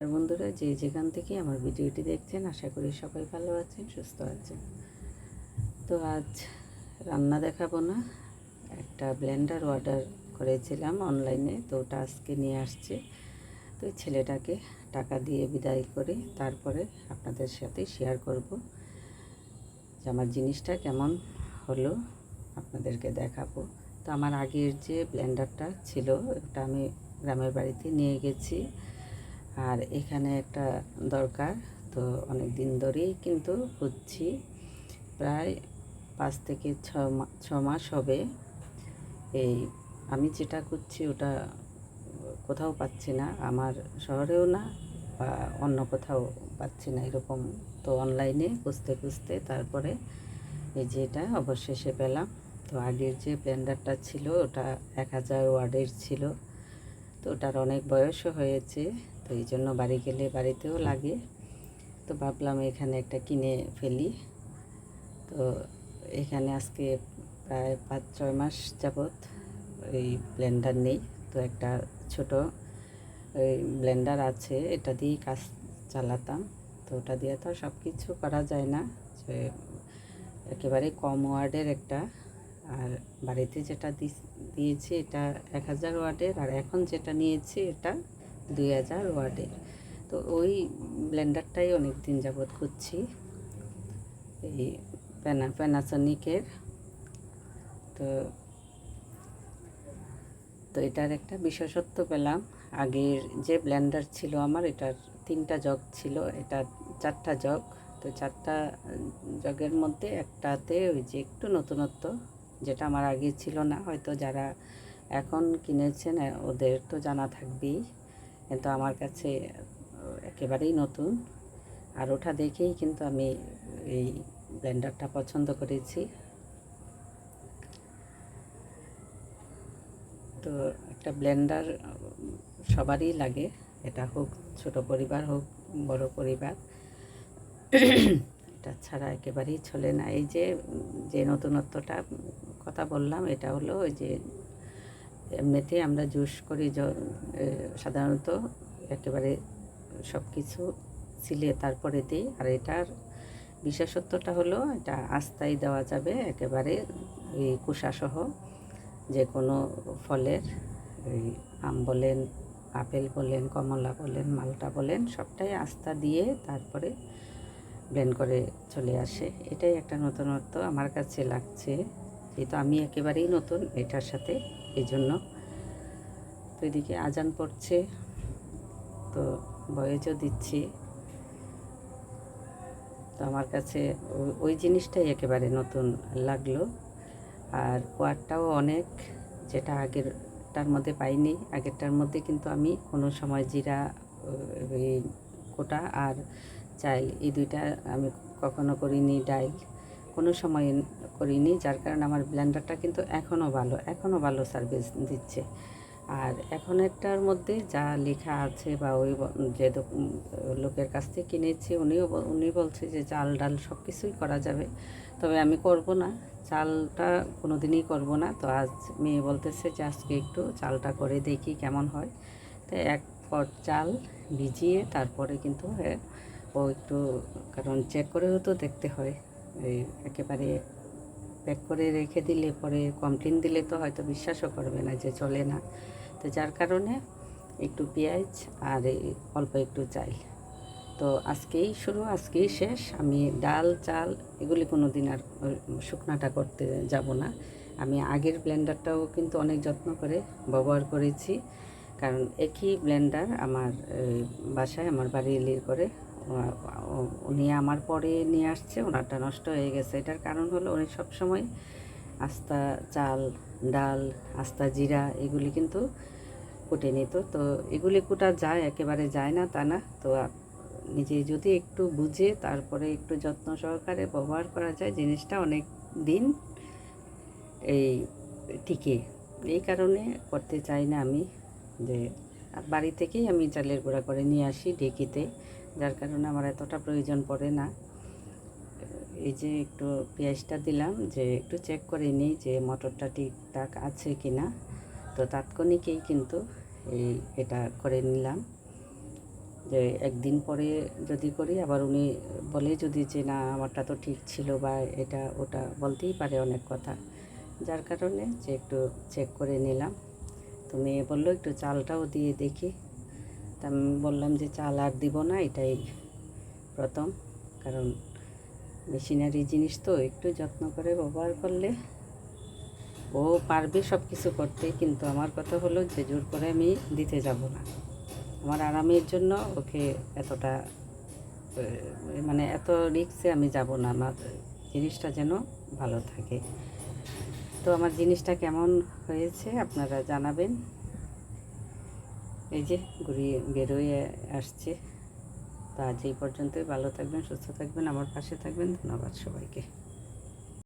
আর বন্ধুরা যে যেখান থেকে আমার ভিডিওটি দেখছেন, আশা করি সবাই ভালো আছেন, সুস্থ আছেন। তো আজ রান্না দেখাবো না, একটা ব্লেন্ডার অর্ডার করেছিলাম অনলাইনে, তো ওটা আজকে নিয়ে আসছে। তো ছেলেটাকে টাকা দিয়ে বিদায় করে তারপরে আপনাদের সাথে শেয়ার করব যে আমার জিনিসটা কেমন হলো, আপনাদেরকে দেখাবো। তো আমার আগের যে ব্লেন্ডারটা ছিল, ওটা আমি গ্রামের বাড়িতে নিয়ে গেছি। আর এখানে একটা দরকার, তো অনেক দিন ধরেই কিন্তু খুঁজছি প্রায় পাঁচ থেকে ছ মাস হবে। এই আমি যেটা খুঁজছি ওটা কোথাও পাচ্ছি না, আমার শহরেও না বা অন্য কোথাও পাচ্ছি না এরকম। তো অনলাইনে খুঁজতে খুঁজতে তারপরে এই যে এটা অবশেষে পেলাম। তো আগের যে ব্লেন্ডারটা ছিল ওটা এক হাজার ওয়ার্ডের ছিল। তো ওটার অনেক বয়সও হয়েছে। তো এই জন্য বাড়ি গেলে বাড়িতেও লাগে। তো ভাবলাম এখানে একটা কিনে ফেলি। তো এখানে আজকে প্রায় পাঁচ, ছয় মাস যাবৎ এই ব্লেন্ডার নেই। তো একটা ছোট ওই ব্লেন্ডার আছে, এটা দিয়েই কাজ চালাতাম। তো ওটা দিয়ে তো সব কিছু করা যায় না। যে একেবারে কম ওয়ার্ডের একটা। আর বাড়িতে যেটা দিয়েছি এটা এক হাজার ওয়ার্ডের। আর এখন যেটা নিয়েছি এটা দুই হাজার ওয়ার্ডের তো ওই ব্লেন্ডারটাই অনেক দিন যাবৎ খুঁজছি। এই প্যানা প্যানাসনিকের তো তো এটার একটা বিশেষত্ব পেলাম। আগের যে ব্লেন্ডার ছিল আমার, এটার তিনটা জগ ছিল। এটা চারটা জগ। তো চারটা জগের মধ্যে একটাতে ওই যে একটু নতুনত্ব, যেটা আমার আগে ছিল না। হয়তো যারা এখন কিনেছেন ওদের তো জানা থাকবেই। কিন্তু আমার কাছে একেবারেই নতুন। আর ওটা দেখেই কিন্তু আমি এই ব্লেন্ডারটা পছন্দ করেছি। তো একটা ব্লেন্ডার সবারই লাগে, এটা হোক ছোট পরিবার হোক, বড় পরিবার। এটা ছাড়া একেবারেই চলে না। এই যে যে নতুনত্বটা কথা বললাম, এটা হলো ওই যে এমনিতে আমরা জুস করি সাধারণত একেবারে সব কিছু ছিলে তারপরে দিই। আর এটার বিশেষত্বটা হলো এটা আস্তাই দেওয়া যাবে একেবারে এই কুষাসহ যে কোনো ফলের এই আম বলেন, আপেল বলেন, কমলা বলেন, মালটা বলেন, সবটাই আস্থা দিয়ে তারপরে ব্লেন্ড করে চলে আসে। এটাই একটা নতুনত্ব আমার কাছে লাগছে। যেহেতু আমি একেবারেই নতুন এটার সাথে জন্য তো এদিকে আজান পড়ছে, তো বয়েজও দিচ্ছি। তো আমার কাছে ওই- জিনিসটাই একেবারে নতুন লাগল। আর কোয়ারটাও অনেক, যেটা আগেরটার মধ্যে পাইনি। আগেরটার মধ্যে কিন্তু আমি কোনো সময় জিরা কোটা আর চাইল এই দুইটা আমি কখনো করিনি, ডাইল। কোনো সময় করিনি যার কারণে আমার ব্লেন্ডারটা কিন্তু এখনও ভালো এখনও ভালো সার্ভিস দিচ্ছে। আর এখন একটার মধ্যে যা লেখা আছে বা ওই যে লোকের কাছ থেকে কিনেছি উনিও উনি বলছে যে চাল ডাল সব কিছুই করা যাবে। তবে আমি করব না চালটা কোনো দিনই করব না। তো আজ মেয়ে বলতেছে যে আজকে একটু চালটা করে দেখি কেমন হয়। তো এক পট চাল ভিজিয়ে তারপরে কিন্তু এ, ও একটু কারণ চেক করেও তো দেখতে হয়। একেবারে প্যাক করে রেখে দিলে পরে কমপ্লেন দিলে তো হয়তো বিশ্বাসও করবে না যে চলে না। তো যার কারণে একটু পেঁয়াজ আর অল্প একটু চাল। তো আজকেই শুরু, আজকেই শেষ। আমি ডাল, চাল এগুলি কোনো দিন আর শুকনাটা করতে যাব না। আমি আগের ব্লেন্ডারটাও কিন্তু অনেক যত্ন করে ব্যবহার করেছি। কারণ একই ব্লেন্ডার আমার বাসায়, আমার বাড়ি ইলির করে উনি আমার পরে নিয়ে আসছে, ওনারটা নষ্ট হয়ে গেছে। এটার কারণ হলো উনি সবসময় আস্তা, চাল, ডাল, আস্তা, জিরা এগুলি কিন্তু কুটে নিত। তো এগুলি কুটা যায়, একেবারে যায় না, তা না। তো নিজে যদি একটু বুঝে, তারপরে একটু যত্ন সহকারে ব্যবহার করা যায়, জিনিসটা অনেক দিন এই টিকে। এই কারণে করতে চাই না আমি যে বাড়ি থেকেই আমি চালের গুঁড়া করে নিয়ে আসি ঢেকিতে। যার কারণে আমার এতটা প্রয়োজন পড়ে না। এই যে একটু পেঁয়াজটা দিলাম, যে একটু চেক করে নিই যে মটরটা ঠিকঠাক আছে কি না তো তাৎক্ষণিকেই কিন্তু এই এটা করে নিলাম। যে একদিন পরে যদি করি, আবার উনি বলে যদি যে, না, আমারটা তো ঠিক ছিল বা এটা ওটা, বলতেই পারে অনেক কথা। যার কারণে যে একটু চেক করে নিলাম। তো মেয়ে বলল, একটু চালটাও দিয়ে দেখি। আমি বললাম যে চাল আর দিব না, এটাই প্রথম। কারণ মেশিনারি জিনিস তো একটু যত্ন করে ব্যবহার করলে ও পারবে সব কিছু করতে, কিন্তু আমার কথা হলো যে জোর করে আমি দিতে যাব না। আমার আরামের জন্য ওকে এতটা মানে এত রিক্সে আমি যাব না, আমার জিনিসটা যেন ভালো থাকে। তো আমার জিনিসটা কেমন হয়েছে আপনারা জানাবেন। এই যে ঘুরিয়ে বেরোয় আসছে। তা আজ এই পর্যন্তই। ভালো থাকবেন, সুস্থ থাকবেন, আমার পাশে থাকবেন। ধন্যবাদ সবাইকে।